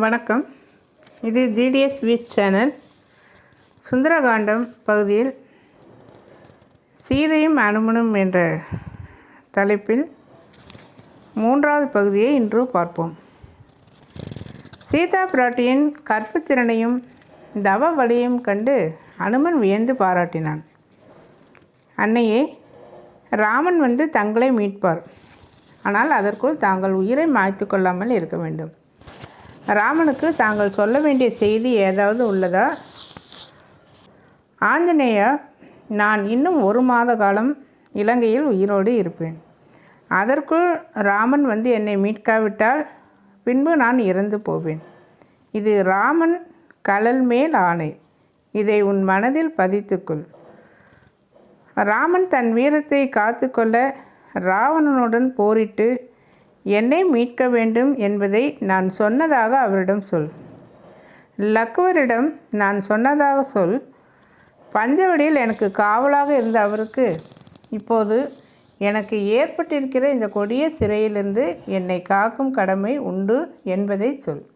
வணக்கம். இது GDS views channel Sundarakandam பகுதியில் சீதையும் அனுமனும் என்ற தலைப்பில் மூன்றாவது பகுதியை இன்று பார்ப்போம். சீதா பிராட்டியின் கற்புத்திறனையும் தவ வழியையும் கண்டு அனுமன் வியந்து பாராட்டினான். அன்னையே ராமன் வந்து தங்களை மீட்பார். ஆனால் அதற்குள் தாங்கள் உயிரை மாய்த்து கொள்ளாமல் இருக்க வேண்டும். ராமனுக்கு தாங்கள் சொல்ல வேண்டிய செய்தி ஏதாவது உள்ளதா? ஆஞ்சநேயா நான் இன்னும் ஒரு மாத காலம் இலங்கையில் உயிரோடு இருப்பேன். அதற்குள் ராமன் வந்து என்னை மீட்காவிட்டால் பின்பு நான் இறந்து போவேன். இது ராமன் கலல் மேல் ஆணை. இதை உன் மனதில் பதித்துக்கொள். ராமன் தன் வீரத்தை காத்துக்கொள்ள ராவணனுடன் போரிட்டு என்னை மீட்க வேண்டும் என்பதை நான் சொன்னதாக அவரிடம் சொல். லக்குவரிடம் நான் சொன்னதாக சொல். பஞ்சவடியில் எனக்கு காவலாக இருந்த அவருக்கு இப்போது எனக்கு ஏற்பட்டிருக்கிற இந்த கொடிய சிறையிலிருந்து என்னை காக்கும் கடமை உண்டு என்பதை சொல்.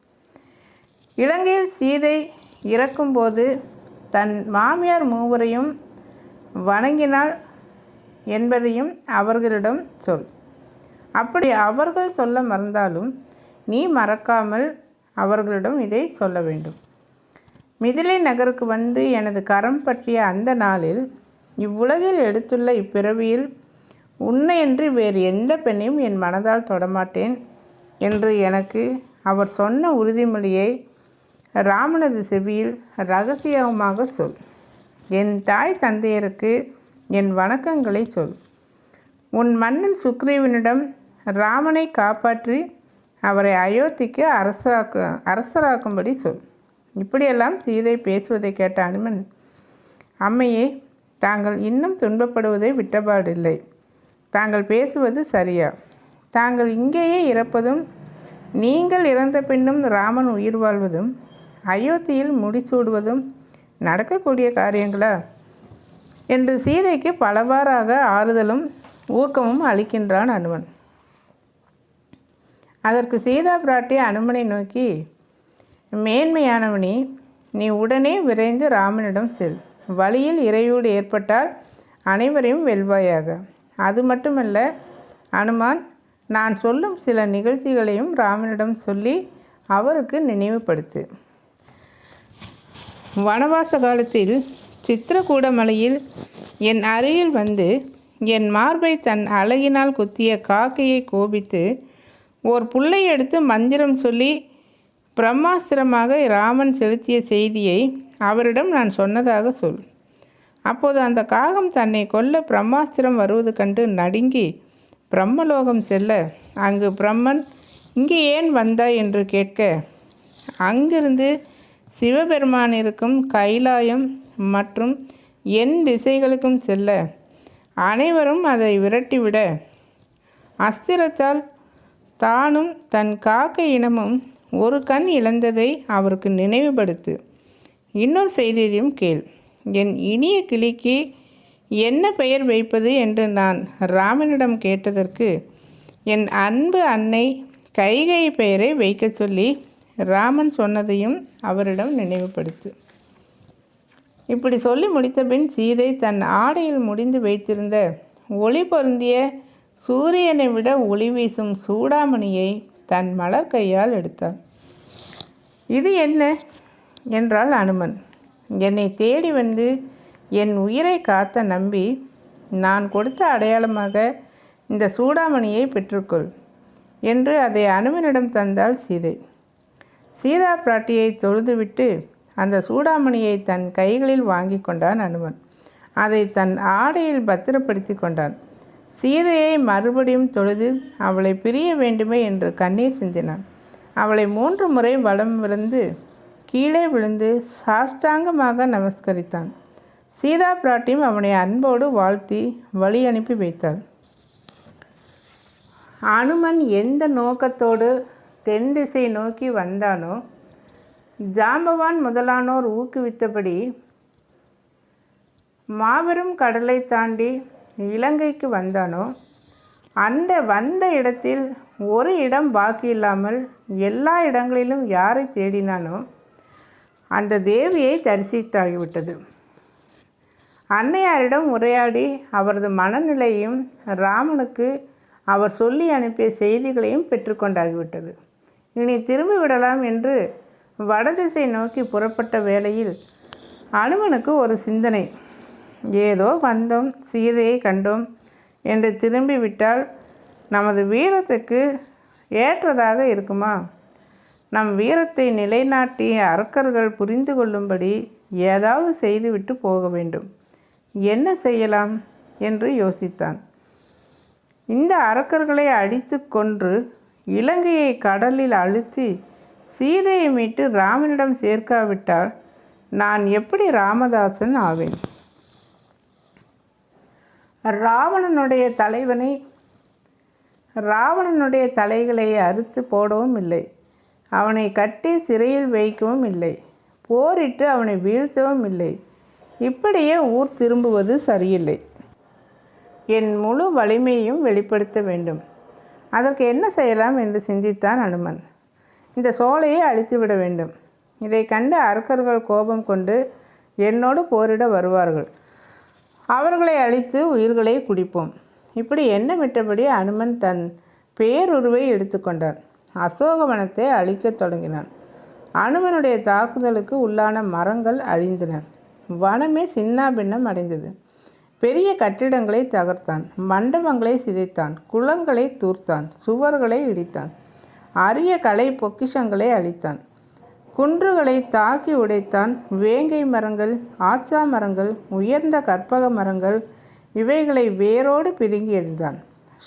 இலங்கையில் சீதை இறக்கும்போது தன் மாமியார் மூவரையும் வணங்கினாள் என்பதையும் அவர்களிடம் சொல். அப்படி அவர்கள் சொல்ல மறந்தாலும் நீ மறக்காமல் அவர்களிடம் இதை சொல்ல வேண்டும். மிதிலை நகருக்கு வந்து எனது கரம் பற்றிய அந்த நாளில் இவ்வுலகில் எடுத்துள்ள இப்பிறவியில் உன்னையன்றி வேறு எந்த பெண்ணையும் என் மனதால் தொடமாட்டேன் என்று எனக்கு அவர் சொன்ன உறுதிமொழியை ராமனது செவியில் ரகசியமாக சொல். என் தாய் தந்தையருக்கு என் வணக்கங்களை சொல். உன் மன்னன் சுக்ரீவனிடம் ராமனை காப்பாற்றி அவரை அயோத்திக்கு அரசாக்கு அரசராக்கும்படி சொல். இப்படியெல்லாம் சீதை பேசுவதை கேட்ட அனுமன் அம்மையே தாங்கள் இன்னும் துன்பப்படுவதை விட்டபாடில்லை. தாங்கள் பேசுவது சரியா? தாங்கள் இங்கேயே இறப்பதும் நீங்கள் இறந்த பின்னும் ராமன் உயிர் வாழ்வதும் அயோத்தியில் முடிசூடுவதும் நடக்கக்கூடிய காரியங்களா? என்று சீதைக்கு பலவாறாக ஆறுதலும் ஊக்கமும் அளிக்கின்றான் அனுமன். அதற்கு சீதா பிராட்டி அனுமனை நோக்கி மேன்மையானவனே நீ உடனே விரைந்து ராமனிடம் செல். வழியில் இறையூடு ஏற்பட்டால் அனைவரையும் வெல்வாயாக. அது மட்டுமல்ல அனுமான் நான் சொல்லும் சில நிகழ்ச்சிகளையும் ராமனிடம் சொல்லி அவருக்கு நினைவுபடுத்து. வனவாச காலத்தில் சித்திரகூட மலையில் என் அருகில் வந்து என் மார்பை தன் அழகினால் குத்திய காக்கையை கோபித்து ஓர் புல்லை எடுத்து மந்திரம் சொல்லி பிரம்மாஸ்திரமாக ராமன் செலுத்திய செய்தியை அவரிடம் நான் சொன்னதாக சொல். அப்போது அந்த காகம் தன்னை கொல்ல பிரம்மாஸ்திரம் வருவது கண்டு நடுங்கி பிரம்மலோகம் செல்ல அங்கு பிரம்மன் இங்கே ஏன் வந்தாய்? என்று கேட்க அங்கிருந்து சிவபெருமான் இருக்கும் கைலாயம் மற்றும் என் திசைகளுக்கும் செல்ல. அனைவரும் அதை விரட்டிவிட அஸ்திரத்தால் தானும் தன் காக்கை இனமும் ஒரு கண் இழந்ததை அவருக்கு நினைவுபடுத்து. இன்னொரு செய்தியையும் கேள். என் இனிய கிளிக்கு என்ன பெயர் வைப்பது என்று நான் ராமனிடம் கேட்டதற்கு என் அன்பு அன்னை கைகை பெயரை வைக்கச் சொல்லி ராமன் சொன்னதையும் அவரிடம் நினைவுபடுத்து. இப்படி சொல்லி முடித்தபின் சீதை தன் ஆடையில் முடிந்து வைத்திருந்த ஒளி பொருந்திய சூரியனை விட ஒளி வீசும் சூடாமணியை தன் மலர் கையால் எடுத்தாள் இது என்ன? என்றாள் அனுமன். என்னை தேடி வந்து என் உயிரை காத்த நம்பி நான் கொடுத்த அடையாளமாக இந்த சூடாமணியை பெற்றுக்கொள் என்று அதை அனுமனிடம் தந்தாள் சீதை. சீதா பிராட்டியை தொழுதுவிட்டு அந்த சூடாமணியை தன் கைகளில் வாங்கி கொண்டான் அனுமன். அதை தன் ஆடையில் பத்திரப்படுத்தி கொண்டான். சீதையை மறுபடியும் தொழுது அவளை பிரிய வேண்டுமே என்று கண்ணீர் சிந்தினான். அவளை மூன்று முறை வலம் விழுந்து கீழே விழுந்து சாஷ்டாங்கமாக நமஸ்கரித்தான். சீதா பிராட்டியும் அவனை அன்போடு வாழ்த்தி வழி அனுப்பி வைத்தாள். அனுமன் எந்த நோக்கத்தோடு தென் திசை நோக்கி வந்தானோ ஜாம்பவான் முதலானோர் ஊக்குவித்தபடி மாபெரும் கடலை தாண்டி இலங்கைக்கு வந்தானோ அந்த வந்த இடத்தில் ஒரு இடம் பாக்கி இல்லாமல் எல்லா இடங்களிலும் யாரை தேடினானோ அந்த தேவியை தரிசித்தாகிவிட்டது. அன்னையாரிடம் உரையாடி அவரது மனநிலையும் ராமனுக்கு அவர் சொல்லி அனுப்பிய செய்திகளையும் பெற்றுக்கொண்டாகிவிட்டது. இனி திரும்பி விடலாம் என்று வடதிசை நோக்கி புறப்பட்ட வேளையில் அனுமனுக்கு ஒரு சிந்தனை. ஏதோ வந்தோம் சீதையை கண்டோம் என்று திரும்பி விட்டால் நமது வீரத்துக்கு ஏற்றதாக இருக்குமா? நம் வீரத்தை நிலைநாட்டி அரக்கர்கள் புரிந்து கொள்ளும்படி ஏதாவது செய்துவிட்டு போக வேண்டும். என்ன செய்யலாம்? என்று யோசித்தான். இந்த அரக்கர்களை அடித்து கொன்று இலங்கையை கடலில் அழுத்தி சீதையை மீட்டு ராமனிடம் சேர்க்காவிட்டால் நான் எப்படி ராமதாசன் ஆவேன்? ராவணனுடைய தலைவனை ராவணனுடைய தலைகளை அறுத்து போடவும் இல்லை. அவனை கட்டி சிறையில் வைக்கவும் இல்லை. போரிட்டு அவனை வீழ்த்தவும் இல்லை. இப்படியே ஊர் திரும்புவது சரியில்லை. என் முழு வலிமையும் வெளிப்படுத்த வேண்டும். அதற்கு என்ன செய்யலாம் என்று சிந்தித்தான் அனுமன். இந்த சோலையை அழித்துவிட வேண்டும். இதை கண்டு அரக்கர்கள் கோபம் கொண்டு என்னோடு போரிட வருவார்கள். அவர்களை அழித்து உயிர்களை குடிப்போம். இப்படி எண்ணமிட்டபடி அனுமன் தன் பேருருவை எடுத்துக்கொண்டான். அசோகவனத்தை அழிக்கத் தொடங்கினான். அனுமனுடைய தாக்குதலுக்கு உள்ளான மரங்கள் அழிந்தன. வனமே சின்னாபின்னம் அடைந்தது. பெரிய கட்டிடங்களை தகர்த்தான். மண்டபங்களை சிதைத்தான். குளங்களை தூர்த்தான். சுவர்களை இடித்தான். அரிய கலை பொக்கிஷங்களை அழித்தான். குன்றுகளை தாக்கி உடைத்தான் வேங்கை மரங்கள் ஆச்சா மரங்கள் உயர்ந்த கற்பக மரங்கள் இவைகளை வேரோடு பிடுங்கி எறிந்தான்.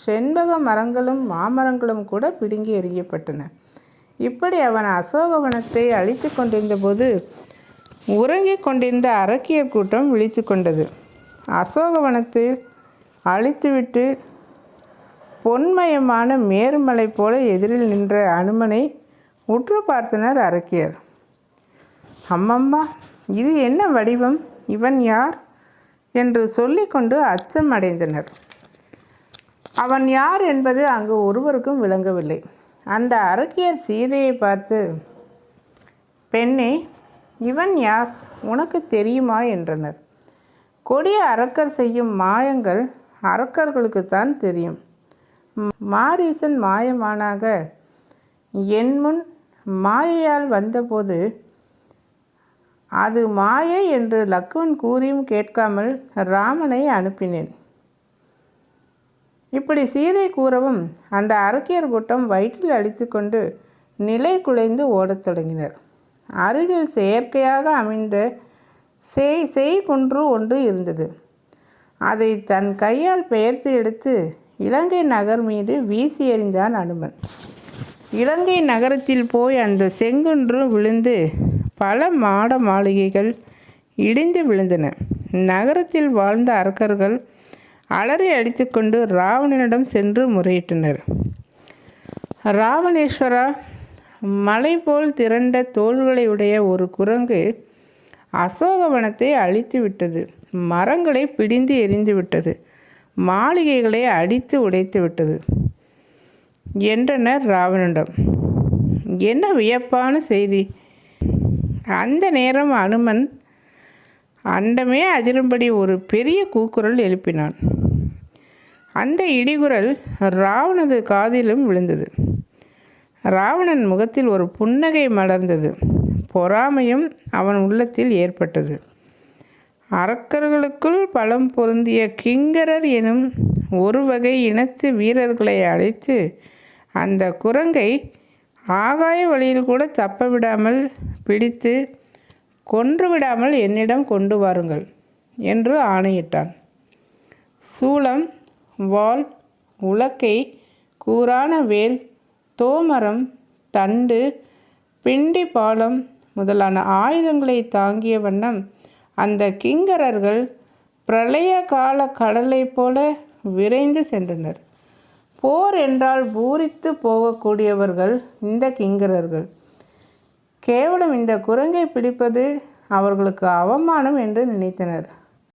செண்பக மரங்களும் மாமரங்களும் கூட பிடுங்கி எறியப்பட்டன. இப்படி அவன் அசோகவனத்தை அழித்து கொண்டிருந்த போது உறங்கிக் கொண்டிருந்த அரக்கியர் கூட்டம் விழித்து கொண்டது. அசோகவனத்தில் அழித்துவிட்டு பொன்மயமான மேருமலை போல எதிரில் நின்ற அனுமனை உற்று பார்த்தனர் அரக்கியர். அம்மம்மா இது என்ன வடிவம்? இவன் யார்? என்று சொல்லிக்கொண்டு அச்சம் அடைந்தனர். அவன் யார் என்பது அங்கு ஒருவருக்கும் விளங்கவில்லை. அந்த அரக்கியர் சீதையை பார்த்து பெண்ணே இவன் யார்? உனக்கு தெரியுமா? என்றனர். கொடிய அரக்கர் செய்யும் மாயங்கள் அரக்கர்களுக்குத்தான் தெரியும். மாரீசன் மாயமானாக என் முன் மாயையால் வந்தபோது அது மாயை என்று லக்குவன் கூறியும் கேட்காமல் ராமனை அனுப்பினேன். இப்படி சீதை கூறவும் அந்த அரக்கியர் கூட்டம் வயிற்றில் அடித்துக்கொண்டு நிலை குலைந்து ஓடத் தொடங்கினர். அருகில் செயற்கையாக அமைந்த செய் செய் குன்று ஒன்று இருந்தது. அதை தன் கையால் பெயர்த்து எடுத்து இலங்கை நகர் மீது வீசி எறிந்தான் அனுமன் இலங்கை நகரத்தில் போய் அந்த செங்குன்று விழுந்து பல மாட மாளிகைகள் இடிந்து விழுந்தன. நகரத்தில் வாழ்ந்த அரக்கர்கள் அலறி அடித்துக்கொண்டு ராவணனிடம் சென்று முறையிட்டனர். ராவணேஸ்வரா மலை போல் திரண்ட தோள்களை உடைய ஒரு குரங்கு அசோகவனத்தை அழித்து விட்டது. மரங்களை பிடிந்து எரிந்து விட்டது. மாளிகைகளை அடித்து உடைத்து விட்டது. என்றனர் ராவணனிடம். என்ன வியப்பான செய்தி. அந்த நேரம் அனுமன் அண்டமே அதிரும்படி ஒரு பெரிய கூக்குரல் எழுப்பினான். அந்த இடிகுரல் ராவணது காதிலும் விழுந்தது. ராவணன் முகத்தில் ஒரு புன்னகை மலர்ந்தது. பொறாமையும் அவன் உள்ளத்தில் ஏற்பட்டது. அரக்கர்களுக்குள் பலம் பொருந்திய கிங்கரர் எனும் ஒரு வகை இனத்து வீரர்களை அழைத்து அந்த குரங்கை ஆகாய வழியில் கூட தப்ப விடாமல் பிடித்து கொன்று விடாமல் என்னிடம் கொண்டு வாருங்கள் என்று ஆணையிட்டான். சூளம் வாள் உலக்கை கூரான வேல் தோமரம் தண்டு பிண்டி பாலம் முதலான ஆயுதங்களை தாங்கிய வண்ணம் அந்த கிங்கரர்கள் பிரளய கால கடலை போல விரைந்து சென்றனர். போர் என்றால் பூரித்து போகக்கூடியவர்கள் இந்த கிங்கரர்கள். கேவலம் இந்த குரங்கை பிடிப்பது அவர்களுக்கு அவமானம் என்று நினைத்தனர்.